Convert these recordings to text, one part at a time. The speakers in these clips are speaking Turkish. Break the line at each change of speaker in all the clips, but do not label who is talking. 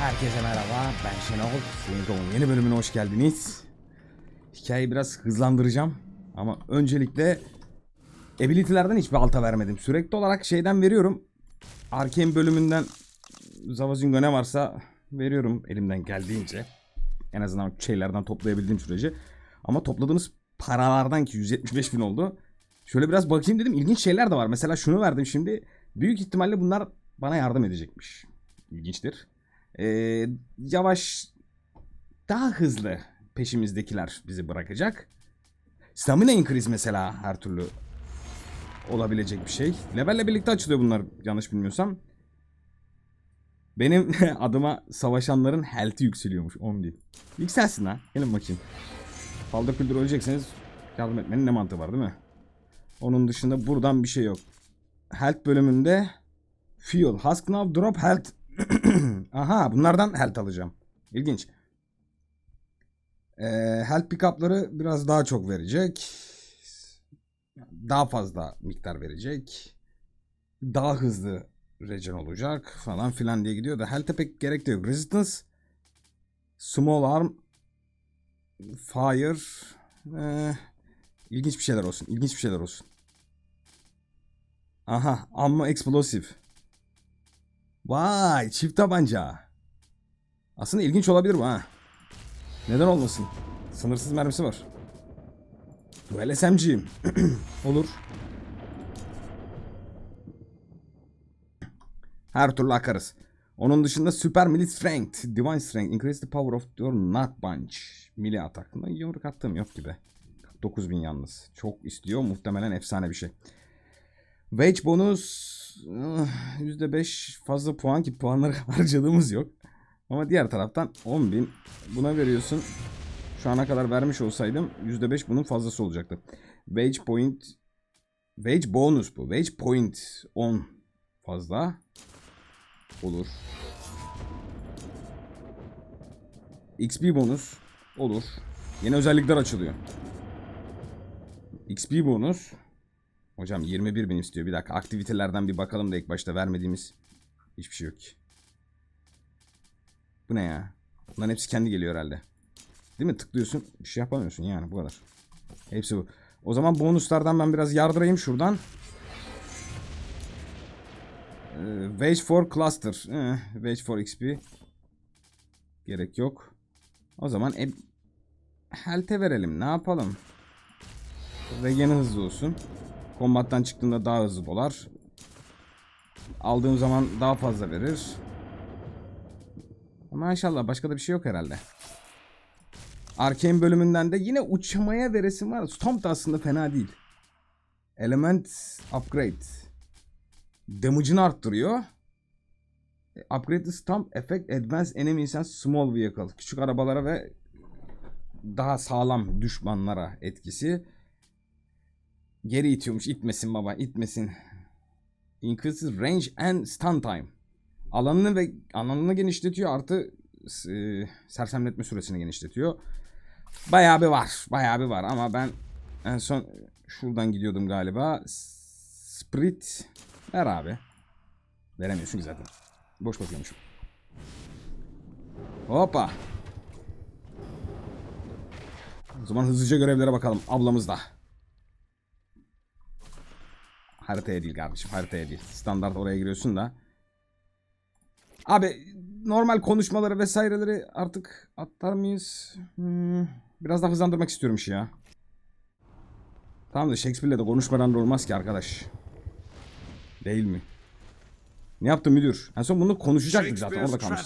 Herkese merhaba, ben Şenol. Swingom'un yeni bölümüne hoş geldiniz. Hikayeyi biraz hızlandıracağım. Ama öncelikle ability'lerden hiçbir alta vermedim. Sürekli olarak şeyden veriyorum. Arcane bölümünden Zavazingo ne varsa veriyorum elimden geldiğince. En azından şeylerden toplayabildiğim sürece. Ama topladığımız paralardan ki 175 bin oldu. Şöyle biraz bakayım dedim. İlginç şeyler de var. Mesela şunu verdim şimdi. Büyük ihtimalle bunlar bana yardım edecekmiş. İlginçtir. Ee, yavaş daha hızlı peşimizdekiler bizi bırakacak. Stamina increase mesela her türlü olabilecek bir şey. Levelle birlikte açılıyor bunlar yanlış bilmiyorsam. Benim adıma savaşanların health'i yükseliyormuş 11. Yükselsin ha. Gelin bakayım. Paldır küldür ölecekseniz yardım etmenin ne mantığı var değil mi? Onun dışında buradan bir şey yok. Health bölümünde Fuel. Husk now drop health. Aha bunlardan health alacağım. İlginç. Ee, health pickup'ları biraz daha çok verecek. Daha fazla miktar verecek. Daha hızlı regen olacak falan filan diye gidiyor da health'e pek gerek de yok. Resistance Small arm Fire ee, İlginç bir şeyler olsun. İlginç bir şeyler olsun. Aha. Amma explosive. Vay. Çift tabanca. Aslında ilginç olabilir bu ha. Neden olmasın? Sınırsız mermisi var. Duel SMG'yim. Olur. Her türlü akarız. Onun dışında Super Melee Strength, Divine Strength, Increase the power of your nut bunch. Melee atakında yumruk attığım yok gibi. 9000 yalnız. Çok istiyor. Muhtemelen efsane bir şey. Wage bonus ah, %5 fazla puan ki puanları harcadığımız yok. Ama diğer taraftan 10.000 buna veriyorsun. Şu ana kadar vermiş olsaydım %5 bunun fazlası olacaktı. Wage point Wage bonus bu. Wage point 10 fazla olur. XP bonus olur. Yeni özellikler açılıyor. XP bonus. Hocam 21 bin istiyor. Bir dakika aktivitelerden bir bakalım da ilk başta vermediğimiz hiçbir şey yok ki. Bu ne ya? Bunların hepsi kendi geliyor herhalde. Değil mi? Tıklıyorsun. Bir şey yapamıyorsun yani bu kadar. Hepsi bu. O zaman bonuslardan ben biraz yardırayım şuradan. Ee, Wage for Cluster. Eh, Wage for XP. Gerek yok. O zaman e, Health'e verelim. Ne yapalım? Regen hızlı olsun. Kombattan çıktığında daha hızlı dolar. Aldığım zaman daha fazla verir. Maşallah başka da bir şey yok herhalde. Arcane bölümünden de yine uçmaya veresim var. Stomp da aslında fena değil. Element Upgrade. Damage'ını arttırıyor. E, Upgrade the Stomp Effect Advanced Enemies and Small Vehicle. Küçük arabalara ve daha sağlam düşmanlara etkisi. Geri itiyormuş. İtmesin baba. itmesin. Increases range and stun time. Alanını ve alanını genişletiyor. Artı e, sersemletme süresini genişletiyor. Bayağı bir var. Bayağı bir var ama ben en son şuradan gidiyordum galiba. Sprit ver abi. Veremiyorsun ki zaten. Boş bakıyormuşum. Hoppa. O zaman hızlıca görevlere bakalım. Ablamız da. Haritaya değil kardeşim haritaya değil. Standart oraya giriyorsun da. Abi normal konuşmaları vesaireleri artık atlar mıyız? Hmm, biraz daha hızlandırmak istiyorum işi ya. Tamam da Shakespeare'le de konuşmadan da olmaz ki arkadaş. Değil mi? Ne yaptın müdür? En son bunu konuşacaktık zaten orada kalmış.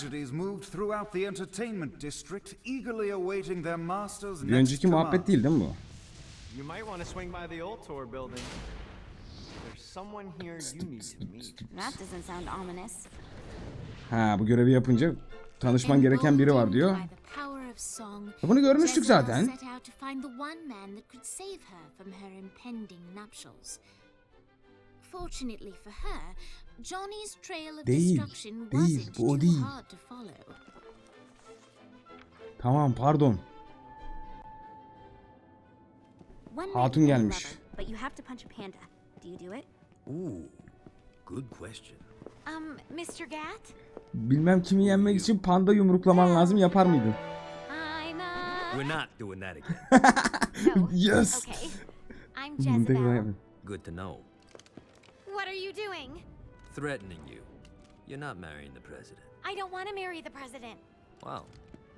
Bir önceki muhabbet değil değil mi bu?
Someone here you need to meet.
That doesn't sound ominous.
Ha bu görevi yapınca tanışman gereken biri var diyor.
Song,
Bunu görmüştük zaten.
Fortunately for her, Johnny's trail of
Değil,
destruction
değil,
wasn't
bu o
too
değil.
hard to follow.
Tamam pardon.
One
Hatun gelmiş.
But you have to punch a panda. Do you do it?
Ooh, good question.
Um, Mr. Gat?
Bilmem kimi yenmek için panda yumruklaman lazım yapar mıydın?
I'm, uh...
We're not doing that again.
No.
Yes.
Okay. I'm
tekrar
Jezebel.
Good to know.
What are you doing?
Threatening you. You're not marrying the president.
I don't want to marry the president.
Wow.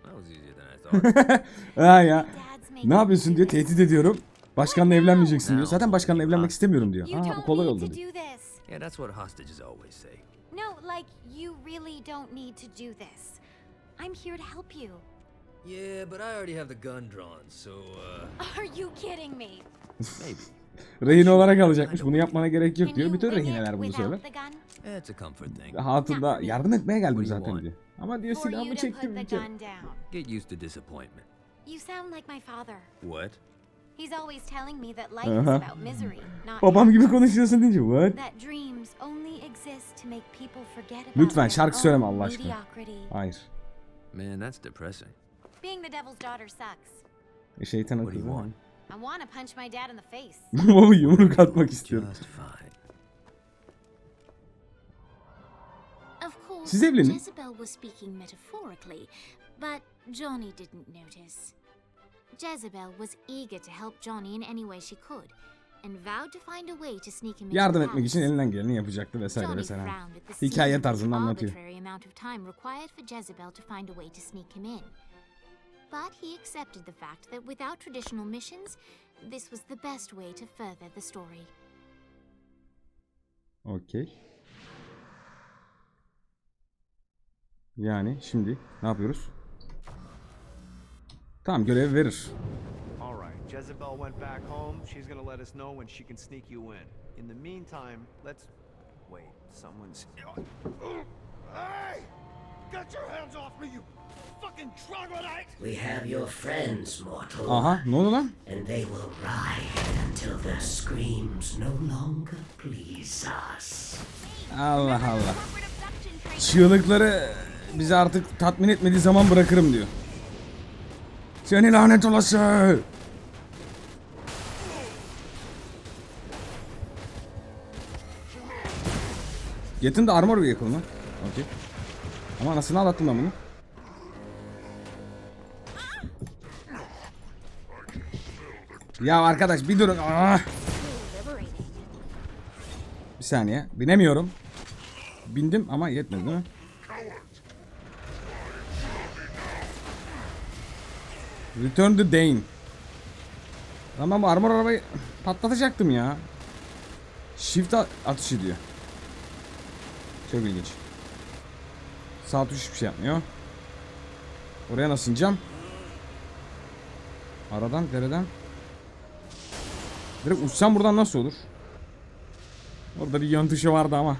That was easier than I thought.
Ha ya. Ne yapıyorsun diyor tehdit ediyorum. Başkanla evlenmeyeceksin diyor. Zaten başkanla evlenmek istemiyorum diyor. Ha bu kolay oldu diyor.
yeah, that's what hostages always say.
No, like, you really don't need to do this. I'm here to help you.
Yeah, but I already have the gun drawn, so uh
Are you kidding me?
maybe.
Rehin olarak alacakmış. Bunu yapmana gerek yok diyor. Bütün rehineler bunu söyler.
Eh, It's a comfort thing.
Hatun da yardım etmeye geldim zaten diyor. Ama diyor silahımı çektim.
Get used to disappointment.
You sound like my father.
What?
He's always telling me that life is
Uh-huh.
about misery, not
Babam gibi
happiness.
konuşuyorsun deyince what?
That dreams only exist to make people forget about
Lütfen
their
şarkı
own
söyleme Allah aşkına.
mediocrity.
Hayır.
Man, that's depressing.
Being the devil's daughter sucks.
E, şeytanın
What do
kızı.
you want?
I want to punch my dad in the face.
Babamı yumruk atmak istiyorum.
Just fine.
Of course,
Siz evlenin.
Jezebel was speaking metaphorically, but Johnny didn't notice. Jezebel was eager to help Johnny in any way she could, and vowed to find a way to sneak him into
Yardım
the
etmek için elinden geleni yapacaktı vesaire
Johnny
vesaire.
frowned at the
Hikaye
seemingly
tarzında anlatıyor.
arbitrary amount of time required for Jezebel to find a way to sneak him in. But he accepted the fact that without traditional missions, this was the best way to further the story.
Okey. Yani şimdi ne yapıyoruz? Tamam görev verir.
All right, Jezebel went back home. She's gonna let us know when she can sneak you in. In the meantime, let's wait. Someone's.
Hey! Get your hands off me, you fucking troglodyte!
We have your friends, mortal,
Aha ne oldu lan?
and they will ride until their screams no longer please us.
Allah Allah. Çığlıkları bizi artık tatmin etmediği zaman bırakırım diyor. Seni lanet olası. Yetin de armor vehicle mı? Okey. Ama anasını ağlattım ben bunu. Ya arkadaş bir durun. Ah! Bir saniye. Binemiyorum. Bindim ama yetmedi değil mi? Return to Dane. Lan ben bu armor arabayı patlatacaktım ya. Shift atış ediyor. Çok ilginç. Sağ tuş hiçbir şey yapmıyor. Oraya nasıl ineceğim? Aradan, dereden. Direkt uçsam buradan nasıl olur? Orada bir yön tuşu vardı ama.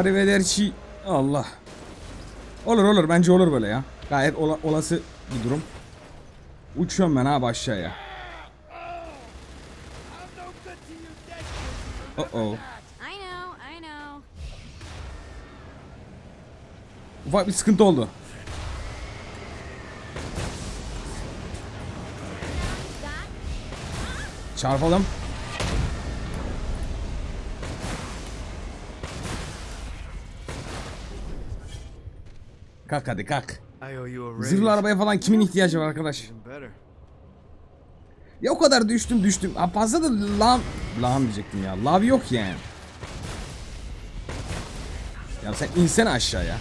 Arrivederci. Allah. Olur olur bence olur böyle ya. Gayet ola- olası bir durum. Uçuyorum ben abi aşağıya. Oh oh. Ufak bir sıkıntı oldu. Çarpalım. Kalk hadi kalk. Zırhlı arabaya falan kimin ihtiyacı var arkadaş? Ya o kadar düştüm düştüm. Ha fazla da lan... Lan diyecektim ya. Lav yok yani. Ya sen insene aşağıya.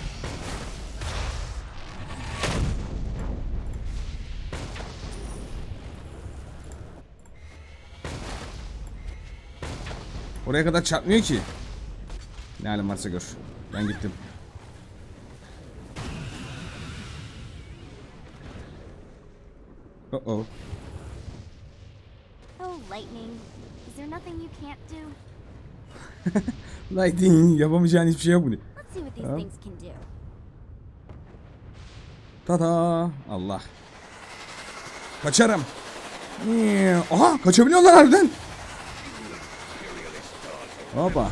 Oraya kadar çarpmıyor ki. Ne halin varsa gör. Ben gittim. Uh oh.
Oh, lightning. Is there nothing you can't do?
Lightning yapamayacağın hiçbir şey yok mu?
Let's see what these things can do.
Tada Allah. Kaçarım. Ee, Aha kaçabiliyorlar harbiden. Hoppa.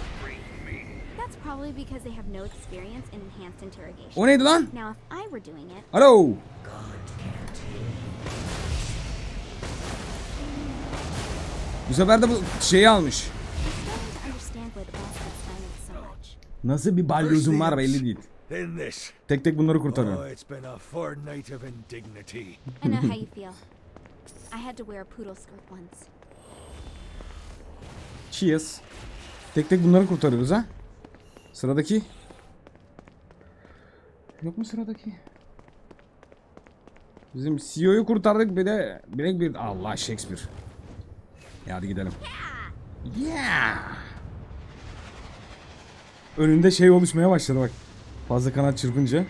That's
Probably because they have no experience in enhanced interrogation.
O neydi lan?
Now, if I were doing it,
Alo. Bu sefer de bu şeyi almış. Nasıl bir balyozun var belli değil. Tek tek bunları
Oh,
kurtarıyor.
it's been a fortnight of indignity.
I know how you feel. I had to wear a poodle skirt once.
Cheers. Tek tek bunları kurtarıyoruz ha. Sıradaki. Yok mu sıradaki? Bizim CEO'yu kurtardık bir de bilek bir Allah Shakespeare. Ya hadi gidelim. Yeah. Önünde şey oluşmaya başladı bak. Fazla kanat çırpınca.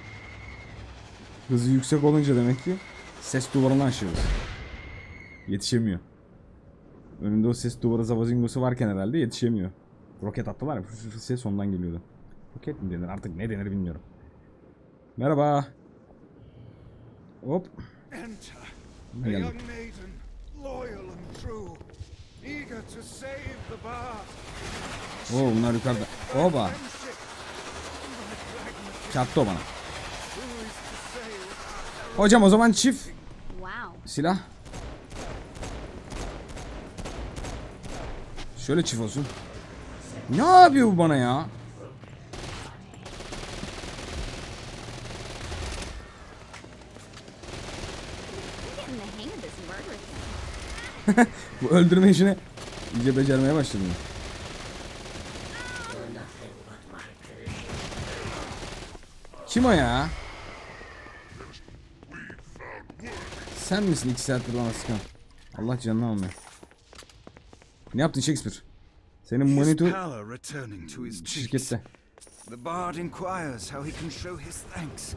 Hızı yüksek olunca demek ki ses duvarını aşıyoruz. Yetişemiyor. Önünde o ses duvarı zavazingosu varken herhalde yetişemiyor. Roket attılar ya fıs fıs ses ondan geliyordu. Roket mi denir artık ne denir bilmiyorum. Merhaba. Hop.
Enter.
Ne Oo bunlar yukarıda. Oba. Çattı o bana. Hocam o zaman çift
Wow.
silah. Şöyle çift olsun. Ne yapıyor bu bana ya?
I'm getting the hang of this murder thing.
Bu öldürme işini iyice becermeye başladım. Kim o ya? Sen misin iki saattir bana sıkan? Allah canını almıyor. Ne yaptın Shakespeare? Senin monitör şirkette.
The bard inquires how he can show his thanks.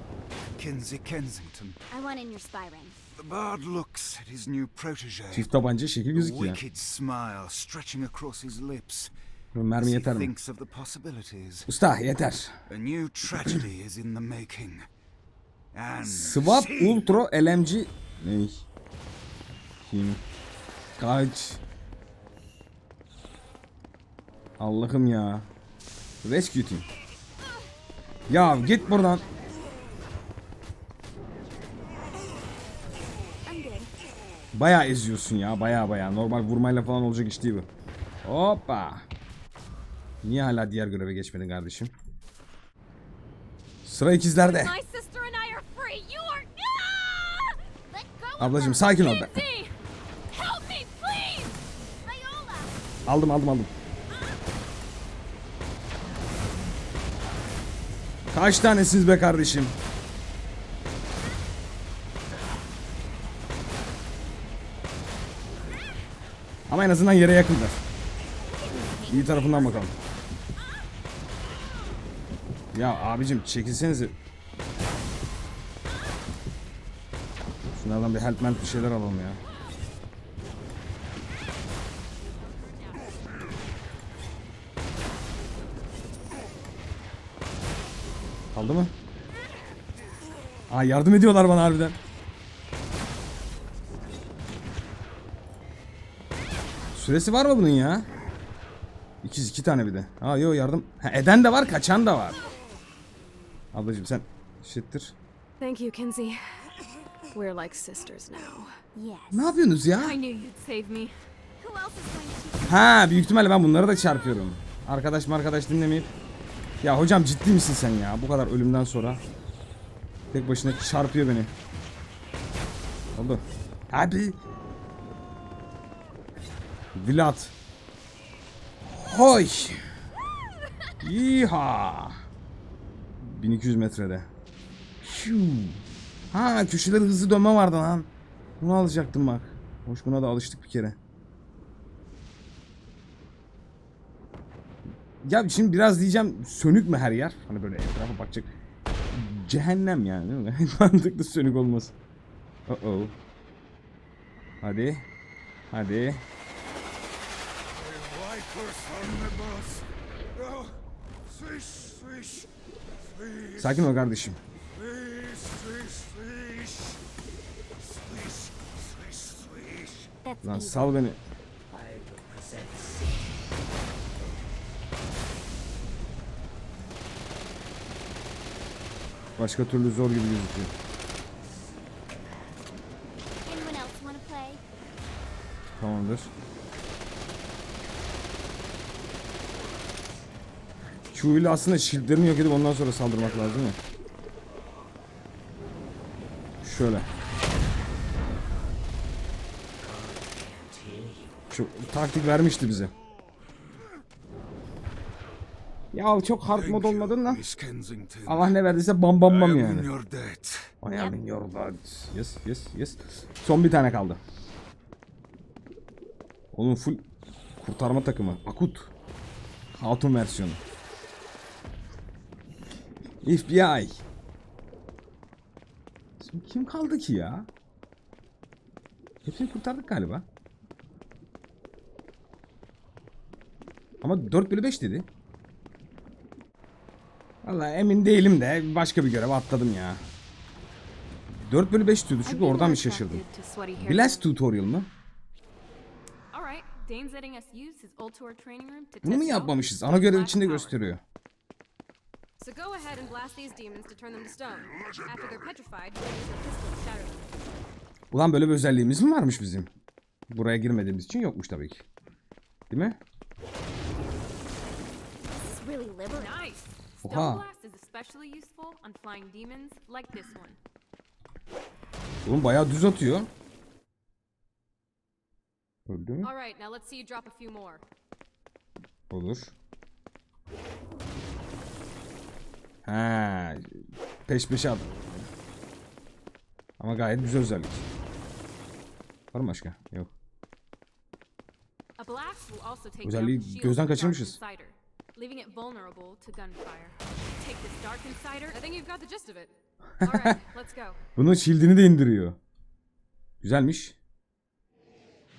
Kinsey Kensington.
I want in your spy ring.
The bard looks at his new protege.
Çift tabanca şekil
A
gözüküyor.
wicked smile stretching across his lips.
Mermi yeter mi?
thinks of the possibilities.
Usta yeter.
A new tragedy is in the making. And
Swap Ultra LMG ne? Kim? Kaç? Allah'ım ya. Rescue team. Ya git buradan. Bayağı eziyorsun ya bayağı bayağı. Normal vurmayla falan olacak iş değil bu. Hoppa. Niye hala diğer göreve geçmedin kardeşim? Sıra ikizlerde.
Ah!
Ablacım sakin ol be. Aldım aldım aldım. Kaç tanesiniz be kardeşim? Ama en azından yere yakınlar. İyi tarafından bakalım. Ya abicim çekilsenize. Şunlardan bir help bir şeyler alalım ya. Kaldı mı? Aa yardım ediyorlar bana harbiden. Süresi var mı bunun ya? İkiz iki tane bir de. Aa yo yardım. Ha, eden de var kaçan da var. Ablacım sen shittir.
Thank you, Kinsey. We're like sisters now.
Yes.
Ne yapıyorsunuz ya?
I knew you'd save me.
Who else is going to teach
Ha büyük ihtimalle ben bunları da çarpıyorum. Arkadaş mı arkadaş dinlemeyip. Ya hocam ciddi misin sen ya? Bu kadar ölümden sonra. Tek başına çarpıyor beni. Oldu. Abi. Vlad. Hoy. Yiha. 1200 metrede. Ha köşeleri hızlı dönme vardı lan. Bunu alacaktım bak. Hoş buna da alıştık bir kere. Ya şimdi biraz diyeceğim sönük mü her yer? Hani böyle etrafa bakacak. Cehennem yani değil mi? Mantıklı sönük olması. Uh oh. Hadi. Hadi. Sakin ol kardeşim. Lan sal beni. Başka türlü zor gibi gözüküyor. Tamamdır. Q ile aslında shieldlerini yok edip ondan sonra saldırmak lazım ya. Şöyle. Şu taktik vermişti bize. Ya çok hard mod olmadın lan. Allah ne verdiyse bam bam bam
am
yani.
debt.
I am in your blood. Yes yes yes. Son bir tane kaldı. Onun full kurtarma takımı. Akut. Hatun versiyonu. FBI. Şimdi kim kaldı ki ya? Hepsini kurtardık galiba. Ama 4 bölü 5 dedi. Vallahi emin değilim de başka bir görev atladım ya. 4 bölü 5 diyordu çünkü oradan bir şaşırdım. Blast tutorial mı? Bunu mu yapmamışız? Ana görev içinde gösteriyor.
So go ahead and blast these demons to turn them to stone. After they're petrified, use your pistol to shatter them.
Ulan böyle bir özelliğimiz mi varmış bizim? Buraya girmediğimiz için yokmuş tabii ki. Değil mi?
Nice!
Oha. Oğlum bayağı düz atıyor. Öldü mü?
More.
Olur. Ha, peş peşe at. Ama gayet güzel özellik. Var mı başka? Yok. Özelliği gözden kaçırmışız.
Leaving it vulnerable to gunfire. Take this Dark Insider. I think you've got the gist of it. Alright, let's go.
Bunun shield'ini de indiriyor. Güzelmiş.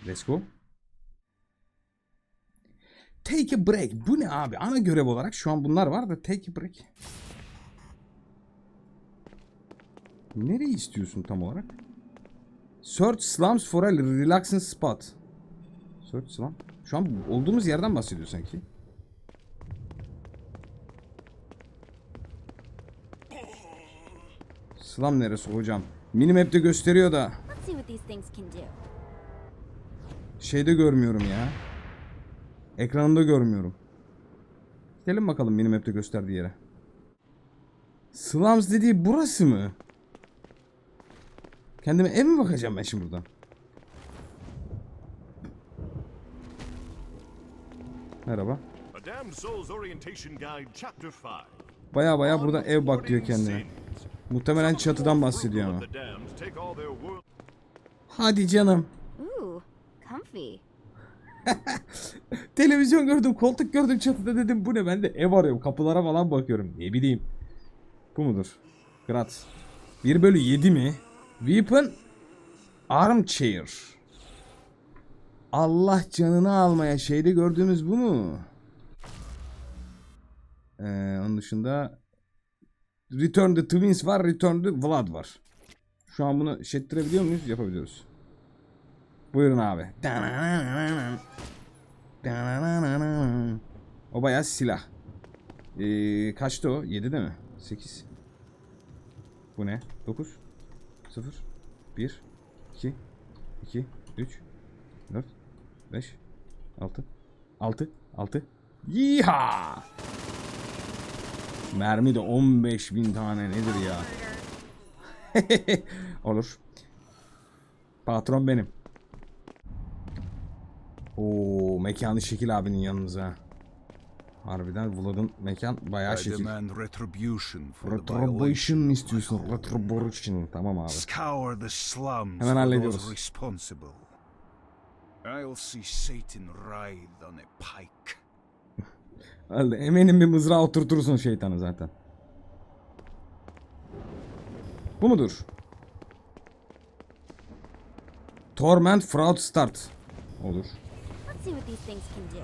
Let's go. Take a break. Bu ne abi? Ana görev olarak şu an bunlar var da take a break. Nereyi istiyorsun tam olarak? Search slums for a relaxing spot. Search slum. Şu an olduğumuz yerden bahsediyor sanki. Slum neresi hocam? Minimap'te gösteriyor da şeyde görmüyorum ya. Ekranında görmüyorum. Gidelim bakalım minimap'te gösterdiği yere. Slums dediği burası mı? Kendime ev mi bakacağım ben şimdi buradan? Merhaba.
A Damned Souls Orientation Guide, Chapter 5.
Baya baya burada ev bak diyor kendine. Muhtemelen çatıdan bahsediyor ama. Hadi canım. Televizyon gördüm, koltuk gördüm çatıda dedim bu ne ben de ev arıyorum kapılara falan bakıyorum ne bileyim. Bu mudur? Grat. 1 bölü 7 mi? Weapon Armchair. Allah canını almaya şeyde gördüğümüz bu mu? Ee, onun dışında Return the Twins var, Return the Vlad var. Şu an bunu şettirebiliyor muyuz? Yapabiliyoruz. Buyurun abi. O bayağı silah. Ee, kaçtı o? 7 mi? 8. Bu ne? 9 0 1 2 2 3 4 5 6 6 6 Yiha! Mermi de 15 bin tane nedir ya? Olur. Patron benim. Oo mekanı şekil abinin yanınıza. Harbiden Vlad'ın mekan bayağı şekil.
retribution
istiyorsun? Retribution. Tamam abi. Hemen hallediyoruz.
I'll see Satan writhe on a pike.
Eminim bir mızrağı oturtursun şeytanı zaten. Bu mudur? Torment Fraud Start. Olur.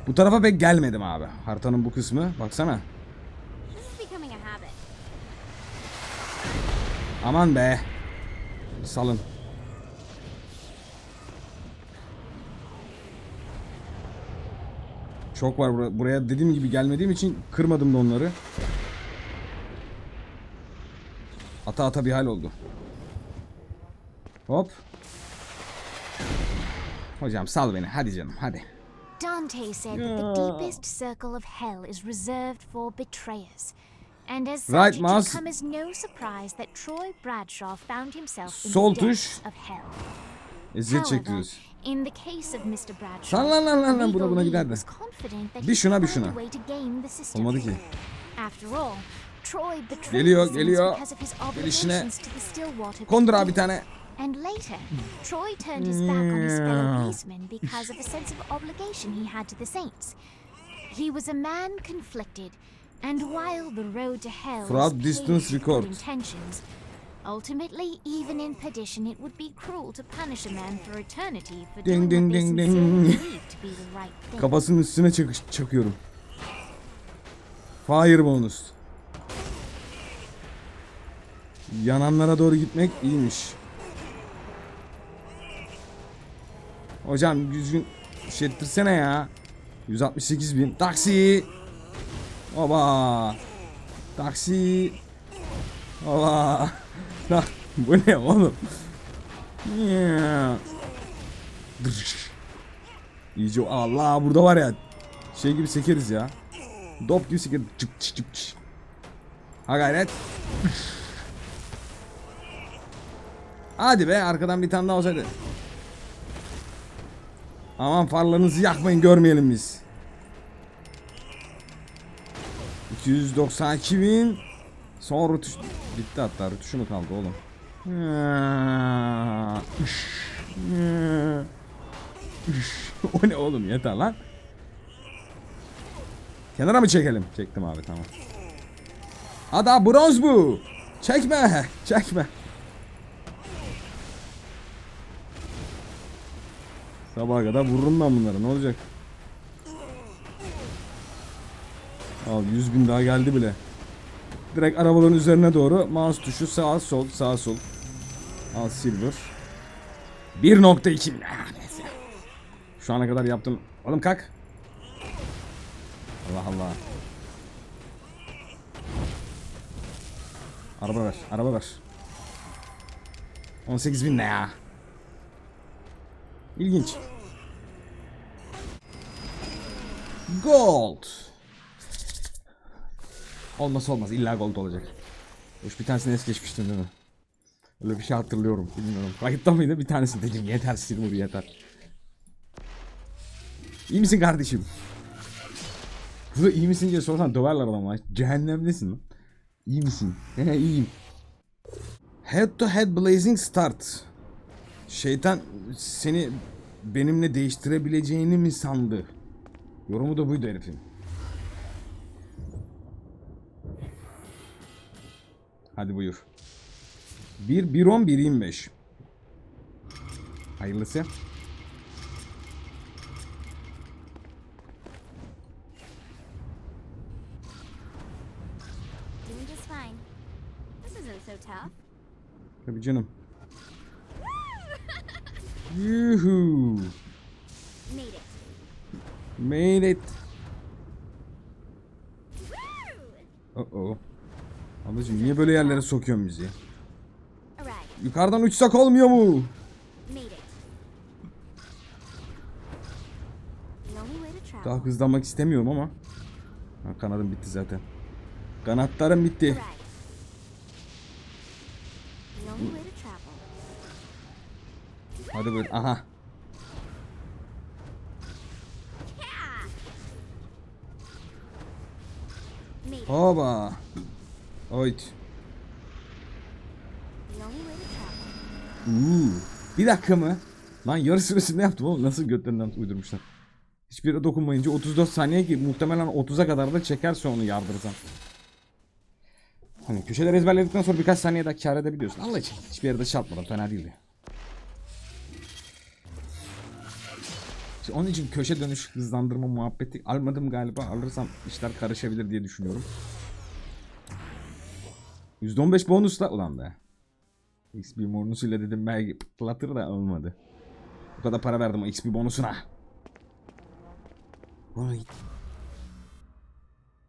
Bu tarafa pek gelmedim abi. Haritanın bu kısmı. Baksana. Aman be. Salın. Çok var bura- buraya dediğim gibi gelmediğim için kırmadım da onları. Ata ata bir hal oldu. Hop. Hocam sal beni hadi canım hadi.
Dante said that the deepest circle of hell is reserved for betrayers. And as such,
Right,
it should come as no surprise that Troy Bradshaw found himself in
Sol
the depths of hell.
Eziyet
However,
çektiriyoruz.
in the case of Mr. Bradshaw,
Lan lan lan lan lan buna buna
was confident that
Bir şuna, bir şuna. Olmadı ki. Geliyor, geliyor. Gelişine. Kondur abi bir tane.
And later, Troy turned his back on his fellow policemen because of a sense of obligation he had to the Saints. He was a man conflicted, and while the road to hell
distance
paved with intentions, ultimately, even in perdition, it would be cruel to punish a man for eternity for
Ding,
doing
ding,
what they
ding,
sincerely
ding.
believed to be the right thing.
Kafasının üstüne çak çakıyorum. Fire bonus. Yananlara doğru gitmek iyiymiş. Hocam düzgün şey ettirsene ya. 168 bin. Taksi. Oba. Taksi. Oba. Lan, Bu ne oğlum? İyice Allah burada var ya şey gibi sekeriz ya. Dop gibi sekeriz. Çık çık çık. çık. Ha gayret. Hadi be arkadan bir tane daha olsaydı. Aman farlarınızı yakmayın görmeyelim biz. 292 bin. Son rütuş. Bitti hatta rütuşu mu kaldı oğlum? o ne oğlum yeter lan. Kenara mı çekelim? Çektim abi tamam. Ada bronz bu. Çekme. Çekme. Sabaha kadar vururum ben bunları. Ne olacak? Al 100 bin daha geldi bile. Direkt arabaların üzerine doğru mouse tuşu sağ sol sağ sol. Al silver. 1.2 bin. Ah, neyse. Şu ana kadar yaptım. Oğlum kalk. Allah Allah. Araba ver. Araba ver. 18 bin ne ya? İlginç. Gold. Olmaz olmaz. İlla gold olacak. Hoş bir tanesini es geçmiştim değil mi? Öyle bir şey hatırlıyorum. Bilmiyorum. Kayıtta mıydı? Bir tanesi dedim. Yeter Silver yeter. İyi misin kardeşim? Burada iyi misin diye sorsan döverler adamı. Cehennemdesin lan. İyi misin? He iyiyim. Head to head blazing start. Şeytan seni benimle değiştirebileceğini mi sandı? Yorumu da buydu herifin. Hadi buyur. 1 1 10 1 25. Hayırlısı. Tabii canım. Yuhu.
Made it.
Made it. Uh oh. Ablacım niye böyle yerlere sokuyorsun bizi? Yukarıdan uçsak olmuyor mu? Daha hızlanmak istemiyorum ama. Ha, kanadım bitti zaten. Kanatlarım bitti. Hadi buyur. Aha. Hoba.
Travel.
Uuu. Bir dakika mı? Lan yarı süresinde yaptım oğlum. Nasıl götlerinden uydurmuşlar. Hiçbiri dokunmayınca 34 saniye ki muhtemelen 30'a kadar da çekerse onu yardırsam. Hani köşeleri ezberledikten sonra birkaç saniye daha kar edebiliyorsun. Allah için hiçbir yerde çarpmadan fena değildi. İşte onun için köşe dönüş hızlandırma muhabbeti almadım galiba. Alırsam işler karışabilir diye düşünüyorum. %15 bonusla ulan be. XP bonusuyla dedim belki pıtlatır da olmadı. Bu kadar para verdim o XP bonusuna. Vay.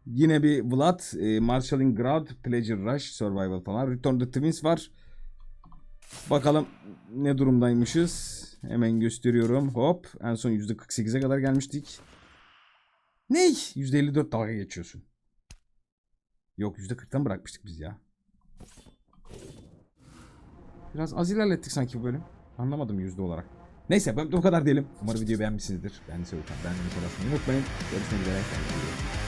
Yine bir Vlad, e, Marshalling Ground, Pleasure Rush, Survival falan. Return the Twins var. Bakalım ne durumdaymışız. Hemen gösteriyorum. Hop. En son %48'e kadar gelmiştik. Ney? %54 dalga geçiyorsun. Yok %40'tan bırakmıştık biz ya. Biraz az ilerlettik sanki bu bölüm. Anlamadım yüzde olarak. Neyse ben bu kadar diyelim. Umarım videoyu beğenmişsinizdir. Ben Sevkan. Ben Nikolas. Unutmayın. Görüşmek üzere.